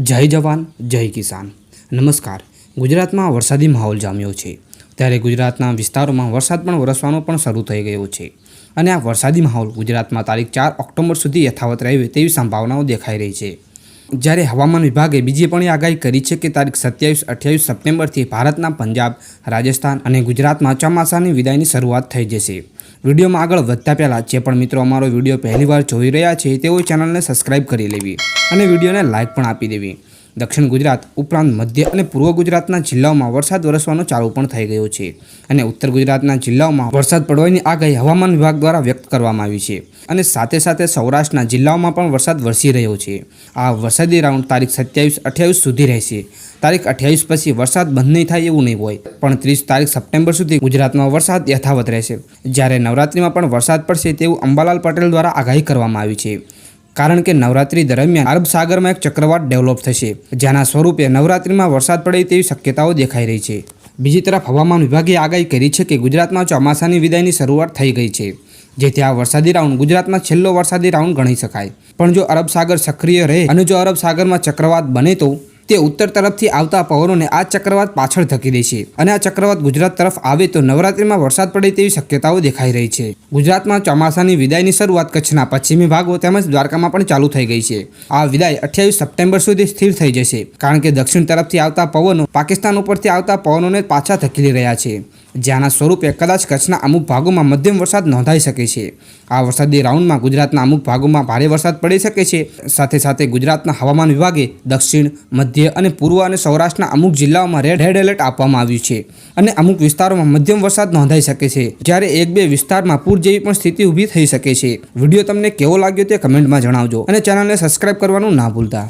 જય જવાન, જય કિસાન. નમસ્કાર. ગુજરાતમાં વરસાદી માહોલ જામ્યો છે. ત્યારે ગુજરાતના વિસ્તારોમાં વરસાદ પણ વરસવાનો પણ શરૂ થઈ ગયો છે. અને આ વરસાદી માહોલ ગુજરાતમાં તારીખ ચાર ઓક્ટોબર સુધી યથાવત રહે તેવી સંભાવનાઓ દેખાઈ રહી છે. જ્યારે હવામાન વિભાગે બીજી પણ આગાહી કરી છે કે તારીખ સત્યાવીસ અઠ્યાવીસ સપ્ટેમ્બરથી ભારતના પંજાબ, રાજસ્થાન અને ગુજરાતમાં ચોમાસાની વિદાયની શરૂઆત થઈ જશે. વિડીયોમાં આગળ વધતા પહેલાં જે પણ મિત્રો અમારો વીડિયો પહેલીવાર જોઈ રહ્યા છે તેઓ ચેનલને સબસ્ક્રાઇબ કરી લેવી. અને વિડીયોને લાઇક પણ આપી દેવી. દક્ષિણ ગુજરાત ઉપરાંત મધ્ય અને પૂર્વ ગુજરાતના જિલ્લાઓમાં વરસાદ વરસવાનો ચાલુ પણ થઈ ગયો છે અને ઉત્તર ગુજરાતના જિલ્લાઓમાં વરસાદ પડવાની આગાહી હવામાન વિભાગ દ્વારા વ્યક્ત કરવામાં આવી છે અને સાથે સાથે સૌરાષ્ટ્રના જિલ્લાઓમાં પણ વરસાદ વરસી રહ્યો છે. આ વરસાદી રાઉન્ડ તારીખ સત્યાવીસ અઠ્યાવીસ સુધી રહેશે. તારીખ અઠ્યાવીસ પછી વરસાદ બંધ નહીં થાય એવું નહીં હોય, પણ ત્રીસ તારીખ સપ્ટેમ્બર સુધી ગુજરાતમાં વરસાદ યથાવત રહેશે. જ્યારે નવરાત્રિમાં પણ વરસાદ પડશે તેવું અંબાલાલ પટેલ દ્વારા આગાહી કરવામાં આવી છે. કારણ કે નવરાત્રી દરમિયાન અરબ સાગરમાં એક ચક્રવાત ડેવલપ થશે, જેના સ્વરૂપે નવરાત્રિમાં વરસાદ પડે તેવી શક્યતાઓ દેખાઈ રહી છે. બીજી તરફ હવામાન વિભાગે આગાહી કરી છે કે ગુજરાતમાં ચોમાસાની વિદાયની શરૂઆત થઈ ગઈ છે, જેથી આ વરસાદી રાઉન્ડ ગુજરાતમાં છેલ્લો વરસાદી રાઉન્ડ ગણી શકાય. પણ જો અરબ સાગર સક્રિય રહે અને જો અરબ સાગરમાં ચક્રવાત બને તો તે ઉત્તર તરફથી આવતા પવનોને આ ચક્રવાત પાછળ ધકી દેશે અને આ ચક્રવાત ગુજરાત તરફ આવે તો નવરાત્રિમાં વરસાદ પડે તેવી શક્યતાઓ દેખાઈ રહી છે. ગુજરાતમાં ચોમાસાની વિદાયની શરૂઆત કચ્છના પશ્ચિમી ભાગો તેમજ દ્વારકામાં પણ ચાલુ થઈ ગઈ છે. આ વિદાય અઠ્યાવીસ સપ્ટેમ્બર સુધી સ્થિર થઈ જશે, કારણ કે દક્ષિણ તરફથી આવતા પવનો પાકિસ્તાન ઉપરથી આવતા પવનોને પાછા ધકેલી રહ્યા છે. જેના સ્વરૂપે કદાચ કચ્છના અમુક ભાગોમાં મધ્યમ વરસાદ નોંધાઈ શકે છે. આ વરસાદી રાઉન્ડમાં ગુજરાતના અમુક ભાગોમાં ભારે વરસાદ પડી શકે છે. સાથે સાથે ગુજરાતના હવામાન વિભાગે દક્ષિણ, મધ્ય અને પૂર્વ અને સૌરાષ્ટ્રના અમુક જિલ્લાઓમાં રેડ હેડ એલર્ટ આપવામાં આવ્યું છે અને અમુક વિસ્તારોમાં મધ્યમ વરસાદ નોંધાઈ શકે છે. જ્યારે એક બે વિસ્તારમાં પૂર જેવી પણ સ્થિતિ ઊભી થઈ શકે છે. વીડિયો તમને કેવો લાગ્યો તે કમેન્ટમાં જણાવજો અને ચેનલને સબસ્ક્રાઇબ કરવાનું ના ભૂલતા.